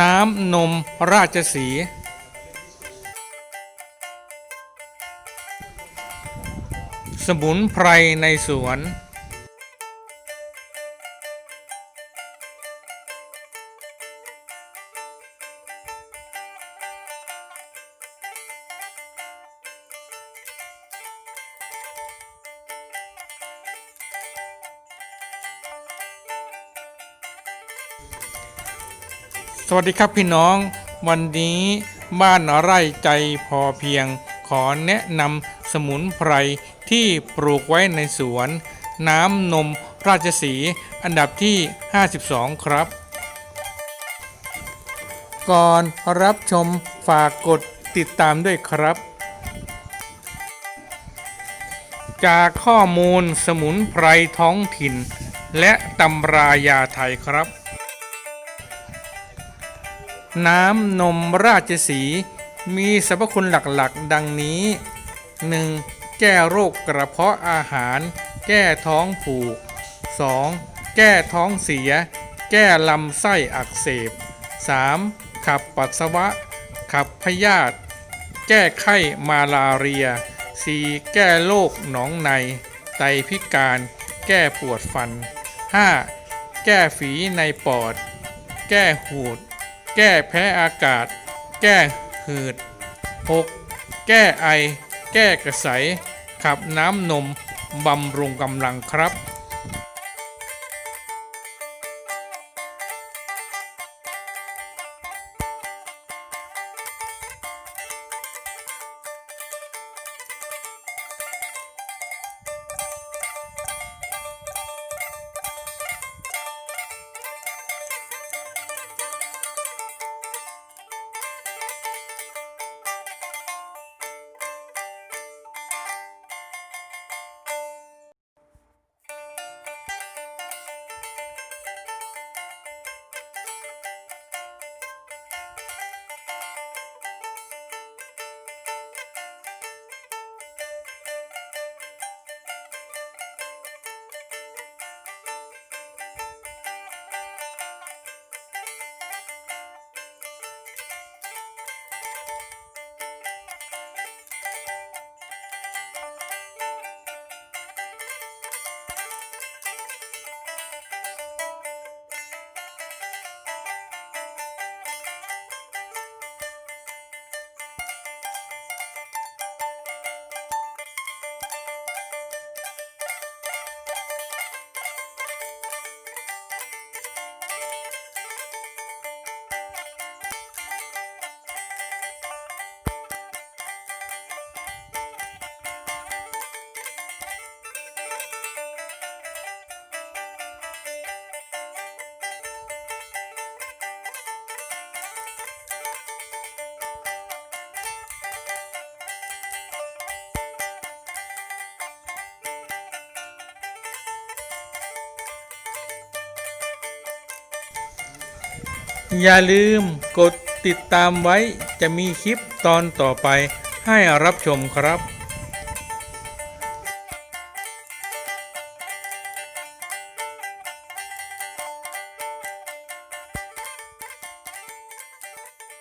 น้ำนมราชสีห์สมุนไพรในสวน สวัสดีครับพี่น้อง วันนี้บ้านไร่ใจพอเพียง ขอแนะนำสมุนไพรที่ปลูกไว้ในสวน น้ำนมราชสีอันดับที่ 52 ครับ ก่อนรับชมฝากกดติดตามด้วยครับ จากข้อมูลสมุนไพรท้องถิ่น และตำรายาไทยครับ น้ำนมราชสี มีสรรพคุณหลักๆ ดังนี้ 1. แก้โรคกระเพาะอาหาร แก้ท้องผูก 2. แก้ท้องเสีย แก้ลำไส้อักเสบ 3. ขับปัสสาวะ ขับพยาธิ แก้ไข้มาลาเรีย 4. แก้โรคหนองใน ไตพิการ แก้ปวดฟัน 5. แก้ฝีในปอด แก้หูด แก้แพ้อากาศ แก้หืด 6. แก้ไอ แก้กระสายขับน้ำนมบำรุงกำลังครับ อย่าลืมกดติดตามไว้จะมีคลิปตอนต่อไปให้รับชมครับ